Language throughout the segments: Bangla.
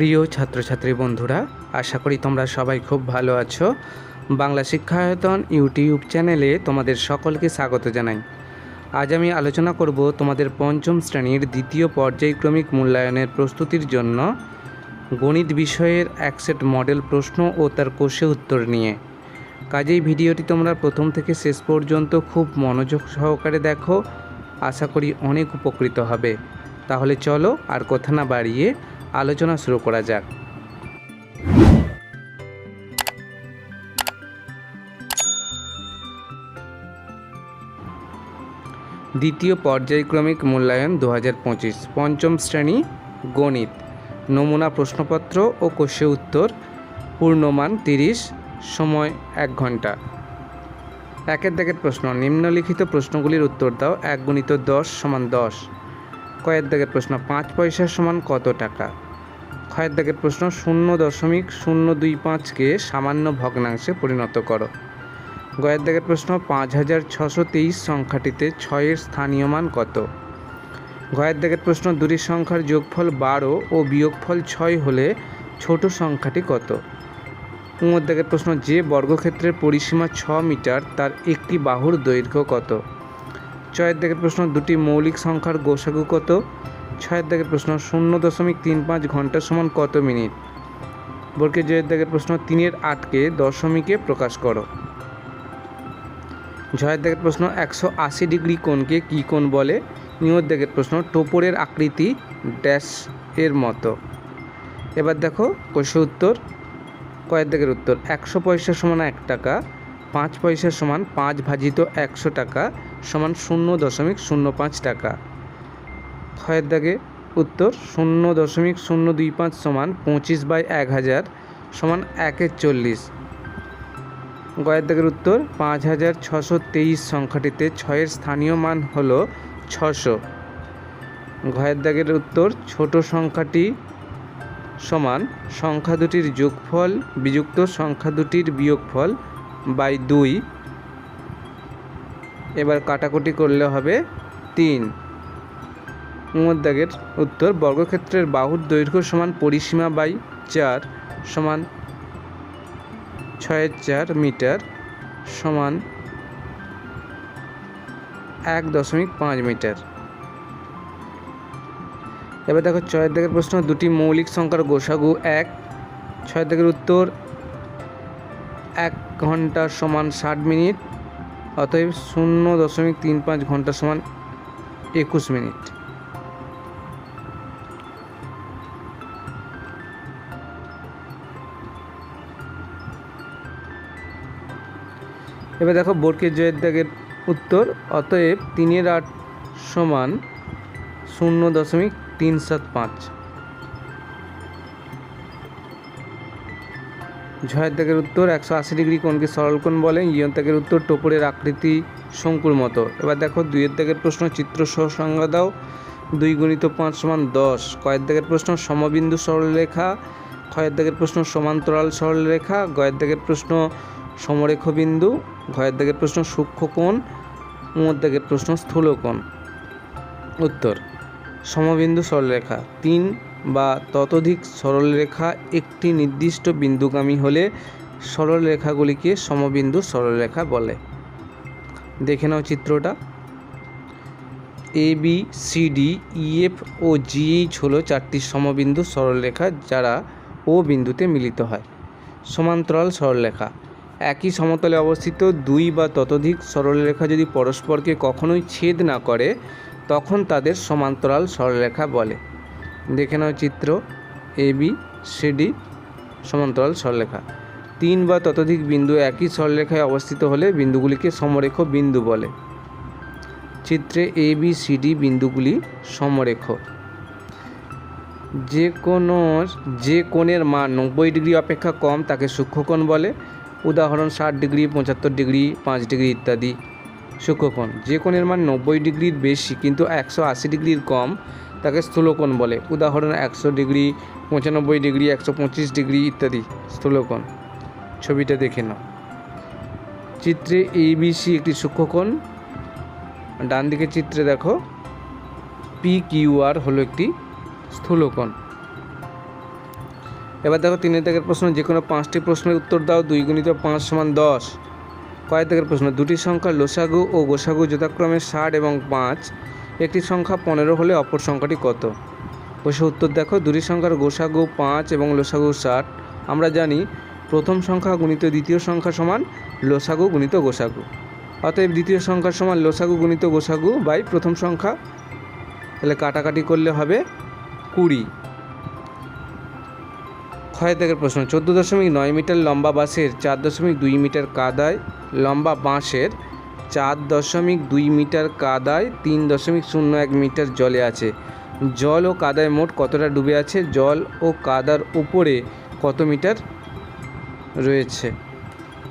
প্রিয় ছাত্রছাত্রী বন্ধুরা, আশা করি তোমরা সবাই খুব ভালো আছো। বাংলা শিক্ষায়তন ইউটিউব চ্যানেলে তোমাদের সকলকে স্বাগত জানাই। আজ আমি আলোচনা করব তোমাদের পঞ্চম শ্রেণির দ্বিতীয় পর্যায়ক্রমিক মূল্যায়নের প্রস্তুতির জন্য গণিত বিষয়ের এক সেট মডেল প্রশ্ন ও তার কোষে উত্তর নিয়ে। কাজেই ভিডিওটি তোমরা প্রথম থেকে শেষ পর্যন্ত খুব মনোযোগ সহকারে দেখো। আশা করি অনেক উপকৃত হবে। তাহলে চলো আর কথা না বাড়িয়ে আলোচনা শুরু করা যাক। দ্বিতীয় পর্যায়ক্রমিক মূল্যায়ন দু পঞ্চম শ্রেণি গণিত। নমুনা প্রশ্নপত্র ও কোষে উত্তর। পূর্ণমান তিরিশ, সময় এক ঘণ্টা। একের দাগের প্রশ্ন। নিম্নলিখিত প্রশ্নগুলির উত্তর দাও। এক গুণিত দশ সমান দশ। কয়ের দাগের প্রশ্ন, পাঁচ পয়সা সমান কত টাকা? ক্ষয়ের দাগের প্রশ্ন, শূন্য দশমিক শূন্য দুই পাঁচকে সামান্য ভগ্নাংশে পরিণত করো। গয়ের দাগের প্রশ্ন, পাঁচ হাজার ছশো তেইশ সংখ্যাটিতে ছয়ের স্থানীয় মান কত? গয়ের দাগের প্রশ্ন, দুটি সংখ্যার যোগফল বারো ও বিয়োগফল ছয় হলে ছোট সংখ্যাটি কত? উমর দাগের প্রশ্ন, যে বর্গক্ষেত্রের পরিসীমা ছ মিটার, তার একটি বাহুর দৈর্ঘ্য কত? ছয়ের দাগের প্রশ্ন, দুটি মৌলিক সংখ্যার গোসাগু কত? ছয়ের দাগের প্রশ্ন, শূন্য দশমিক তিন পাঁচ ঘণ্টা সমান কত মিনিট? বর্গের জয়ের দাগের প্রশ্ন, তিনের আটকে দশমিকে প্রকাশ করো। ঝয়ের দাগের প্রশ্ন, একশো আশি ডিগ্রি কোণকে কী কোণ বলে? নিয়র দাগের প্রশ্ন, টোপরের আকৃতি ড্যাশ এর মতো। এবার দেখো কোষে উত্তর। কয়ের দাগের উত্তর, একশো পয়সা সমান এক টাকা পাঁচ পয়সা সমান পাঁচ ভাজিত একশো টাকা সমান শূন্য দশমিক শূন্য পাঁচ টাকা। ক্ষয়ের দাগে উত্তর, শূন্য দশমিক শূন্য দুই পাঁচ সমান পঁচিশ বাই এক হাজার সমান একের চল্লিশ। গয়ের দাগের উত্তর, পাঁচ হাজার ছশো তেইশ সংখ্যাটিতে ছয়ের স্থানীয় মান হল ছশো। ঘয়ের দাগের উত্তর, ছোট সংখ্যাটি সমান সংখ্যা দুটির যোগফল বিযুক্ত সংখ্যা দুটির বিয়োগফল বাই দুই। এবার কাটাকুটি করলে হবে তিন। উমর দাগের উত্তর, বর্গক্ষেত্রের বাহুর দৈর্ঘ্য সমান পরিসীমা বাই চার সমান ছয়ের চার মিটার সমান এক দশমিক পাঁচ মিটার। এবার দেখো ছয়ের দিকের প্রশ্ন, দুটি মৌলিক সংখ্যার গোসাগু এক। ছয়ের দিকের উত্তর, এক ঘণ্টা সমান ষাট মিনিট, অতএব শূন্য দশমিক তিন পাঁচ ঘণ্টা সমান একুশ মিনিট। এবার দেখো বোর্ডকের জয়ের দাগের উত্তর, অতএব তিনের আট সমান শূন্য দশমিক তিন সাত পাঁচ। ঝয়ের দাগের উত্তর একশো আশি ডিগ্রি কোণকে সরল কোণ বলে, ইয়ন দাগের উত্তর টোপরের আকৃতি শঙ্কুর মতো। এবার দেখো, দুইয়ের দাগের প্রশ্ন চিত্র সহ সংজ্ঞা দাও। দুই গণিত পাঁচ সমান দশ। কয়ের দাগের প্রশ্ন সমবিন্দু সরলরেখা ক্ষয়ের দাগের প্রশ্ন সমান্তরাল সরলরেখা গয়ের দাগের প্রশ্ন সমরেখ বিন্দু ঘয়ের দাগের প্রশ্ন সূক্ষ্ম কোণ। উমর দাগের প্রশ্ন স্থূলকোণ উত্তর, সমবিন্দু সরলরেখা তিন বা ততোধিক সরলরেখা একটি নির্দিষ্ট বিন্দুগামী হলে সরলরেখাগুলিকে সমবিন্দু সরলরেখা বলে। দেখে নাও চিত্রটা। A B C D E F O G H হলো চারটি সমবিন্দু সরলরেখা যারা ও বিন্দুতে মিলিত হয়। সমান্তরাল সরলরেখা। একই সমতলে অবস্থিত দুই বা ততোধিক সরলরেখা যদি পরস্পরকে কখনোই ছেদ না করে, তখন তাদের সমান্তরাল সরলরেখা বলে। দেখে নাও চিত্র এ বি সিডি সমান্তরাল সরলরেখা তিন বা ততোধিক বিন্দু একই সরলরেখায় অবস্থিত হলে বিন্দুগুলিকে সমরেখ বিন্দু বলে। চিত্রে এ বি সি ডি বিন্দুগুলি সমরেখ। যে কোনো, যে কোণের মান নব্বই ডিগ্রি অপেক্ষা কম তাকে সূক্ষ্মকোণ বলে। উদাহরণ, ষাট ডিগ্রি, পঁচাত্তর ডিগ্রি, পাঁচ ডিগ্রি ইত্যাদি। সূক্ষ্মকোণ। যে কোণের মান নব্বই ডিগ্রির বেশি কিন্তু একশো আশি ডিগ্রির কম তাকে স্থূলকোণ বলে। উদাহরণ, একশো ডিগ্রি, পঁচানব্বই ডিগ্রি, একশো পঁচিশ ডিগ্রি ইত্যাদি। স্থূলকোণ। ছবিটা দেখে নাও। চিত্রে এবিসি একটি সূক্ষ্মকোণ। ডান দিকে চিত্রে দেখো পি কিউ আর হলো একটি স্থূলকোণ। এবার দেখো, তিন দাগের প্রশ্ন যে কোনো পাঁচটি প্রশ্নের উত্তর দাও, দুই গুণিত পাঁচ সমান দশ। কয় দাগের প্রশ্ন, দুটি সংখ্যা লোসাগু ও গোসাগু যথাক্রমে ষাট এবং পাঁচ। একটি সংখ্যা পনেরো হলে অপর সংখ্যাটি কত? বসে উত্তর দেখো। দুটি সংখ্যার গোসাগু পাঁচ এবং লোসাগু ষাট। আমরা জানি প্রথম সংখ্যা গুণিত দ্বিতীয় সংখ্যা সমান লোসাগু গুণিত গোসাগু। অতএব দ্বিতীয় সংখ্যা সমান লোসাগু গুণিত গোসাগু বাই প্রথম সংখ্যা। তাহলে কাটাকাটি করলে হবে কুড়ি। ক্ষয় থেকে প্রশ্ন, চোদ্দ দশমিক নয় মিটার লম্বা বাঁশের চার দশমিক দুই মিটার কাদায় লম্বা বাঁশের চার দশমিক দুই মিটার কাদায়, তিন দশমিক শূন্য এক মিটার জলে আছে। জল ও কাদায় মোট কতটা ডুবে আছে? জল ও কাদার উপরে কত মিটার রয়েছে?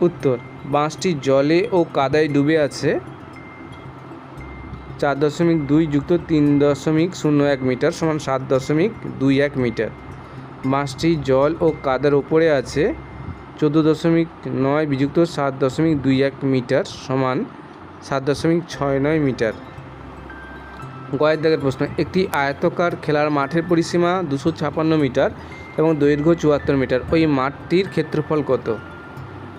উত্তর, বাঁশটি জলে ও কাদায় ডুবে আছে। চার দশমিক দুই যুক্ত তিন দশমিক শূন্য এক মিটার সমান সাত দশমিক দুই এক মিটার। বাঁশটি জল ও কাদার ওপরে আছে। চোদ্দ দশমিক নয় বিযুক্ত সাত দশমিক দুই এক মিটার সমান সাত দশমিক ছয় নয় মিটার। গয়ের দাগের প্রশ্ন, একটি আয়তকার খেলার মাঠের পরিসীমা দুশো ছাপান্ন মিটার এবং দৈর্ঘ্য চুয়াত্তর মিটার। ওই মাঠটির ক্ষেত্রফল কত?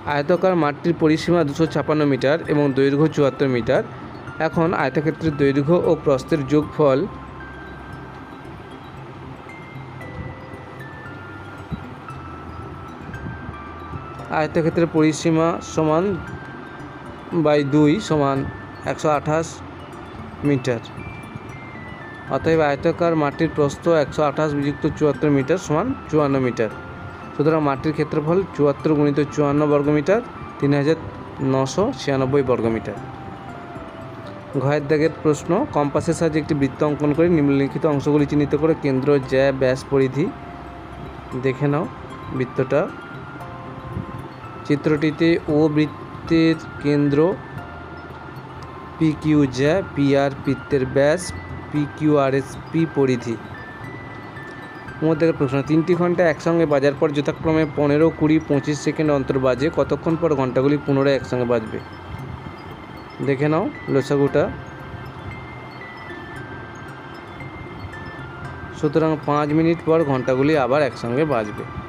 আয়তকার মাঠটির পরিসীমা দুশো ছাপান্ন মিটার এবং দৈর্ঘ্য চুয়াত্তর মিটার। এখন আয়তক্ষেত্রের দৈর্ঘ্য ও প্রস্থের যোগফল আয়তক্ষেত্রের পরিসীমা সমান বাই দুই সমান একশো আঠাশ মিটার। অতএব আয়তাকার মাটির প্রস্থ একশো আঠাশ বিযুক্ত চুয়াত্তর মিটার সমান চুয়ান্ন মিটার। সুতরাং মাটির ক্ষেত্রফল চুয়াত্তর গুণিত চুয়ান্ন বর্গমিটার তিন হাজার নশো ছিয়ানব্বই বর্গমিটার ঘয়ের দাগের প্রশ্ন, কম্পাসের সাহায্যে একটি বৃত্ত অঙ্কন করে নিম্নলিখিত অংশগুলি চিহ্নিত করে কেন্দ্র, জ্যা, ব্যাস পরিধি দেখে নাও বৃত্তটা। চিত্রটিতে ও বৃত্তের কেন্দ্র পি কিউ জ্যা পি আর বৃত্তের ব্যাস P Q R S P পরিধি। মধ্যে প্রশ্ন, তিনটি ঘণ্টা একসঙ্গে বাজার পর যথাক্রমে পনেরো কুড়ি পঁচিশ সেকেন্ড অন্তর বাজে, কতক্ষণ পর ঘন্টাগুলি পুনরায় একসঙ্গে বাজবে? দেখে নাও লোসাগুটা। সুতরাং পাঁচ মিনিট পর ঘন্টাগুলি আবার একসঙ্গে বাজবে।